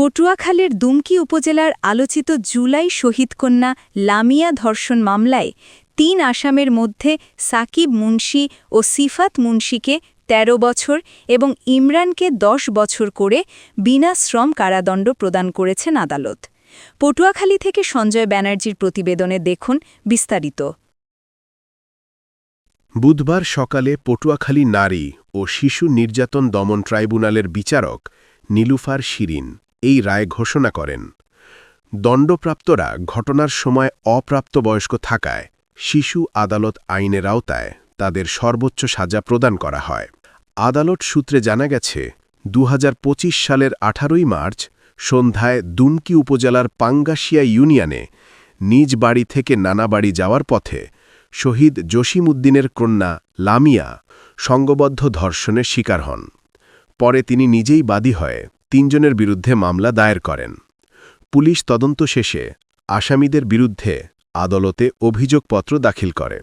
পটুয়াখালীর দুমকি উপজেলার আলোচিত জুলাই শহীদকন্যা লামিয়া ধর্ষণ মামলায় তিন আসামের মধ্যে সাকিব মুন্সি ও সিফাত মুন্সিকে ১৩ বছর এবং ইমরানকে ১০ বছর করে বিনা শ্রম কারাদণ্ড প্রদান করেছেন আদালত। পটুয়াখালী থেকে সঞ্জয় ব্যানার্জির প্রতিবেদনে দেখুন বিস্তারিত। বুধবার সকালে পটুয়াখালী নারী ও শিশু নির্যাতন দমন ট্রাইব্যুনালের বিচারক নীলুফার শিরিন এই রায় ঘোষণা করেন। দণ্ডপ্রাপ্তরা ঘটনার সময় অপ্রাপ্তবয়স্ক থাকায় শিশু আদালত আইনের আওতায় তাদের সর্বোচ্চ সাজা প্রদান করা হয়। আদালত সূত্রে জানা গেছে দু হাজার পঁচিশ সালের আঠারোই মার্চ সন্ধ্যায় দুমকি উপজেলার পাঙ্গাশিয়া ইউনিয়নে নিজ বাড়ি থেকে নানা বাড়ি যাওয়ার পথে শহীদ জসিম উদ্দিনের কন্যা লামিয়া সঙ্গবদ্ধ ধর্ষণের শিকার হন। পরে তিনি নিজেই বাদী হয়ে তিনজনের বিরুদ্ধে মামলা দায়ের করেন। পুলিশ তদন্ত শেষে আসামিদের বিরুদ্ধে আদালতে অভিযোগপত্র দাখিল করে।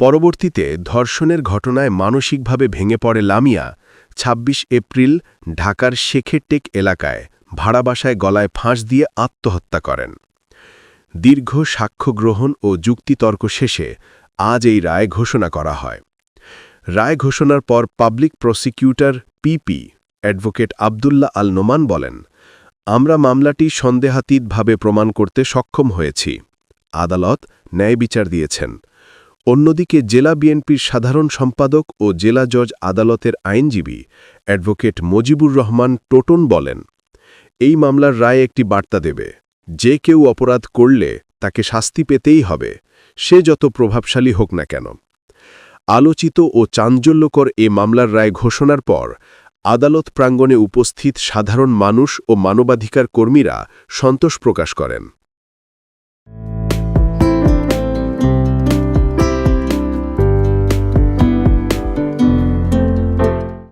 পরবর্তীতে ধর্ষণের ঘটনায় মানসিকভাবে ভেঙে পড়ে লামিয়া ২৬ এপ্রিল ঢাকার শেখেরটেক এলাকায় ভাড়া বাসায় গলায় ফাঁস দিয়ে আত্মহত্যা করেন। দীর্ঘ সাক্ষ্য গ্রহণ ও যুক্তিতর্ক শেষে আজ এই রায় ঘোষণা করা হয়। রায় ঘোষণার পর public prosecutor PP advocate Abdullah Al Noman বলেন, আমরা মামলাটি সন্দেহাতীতভাবে প্রমাণ করতে সক্ষম হয়েছি। আদালত ন্যায় বিচার দিয়েছেন। অন্যদিকে জেলা বিএনপির সাধারণ সম্পাদক ও জেলা জজ আদালতের আইনজীবী অ্যাডভোকেট মজিবুর রহমান টোটন বলেন, এই মামলার রায় একটি বার্তা দেবে। যে কেউ অপরাধ করলে তাকে শাস্তি পেতেই হবে। সে যত প্রভাবশালী হোক না কেন। আলোচিত ও চাঞ্চল্যকর এ মামলার রায় ঘোষণার পর আদালত প্রাঙ্গণে উপস্থিত সাধারণ মানুষ ও মানবাধিকার কর্মীরা সন্তোষ প্রকাশ করেন।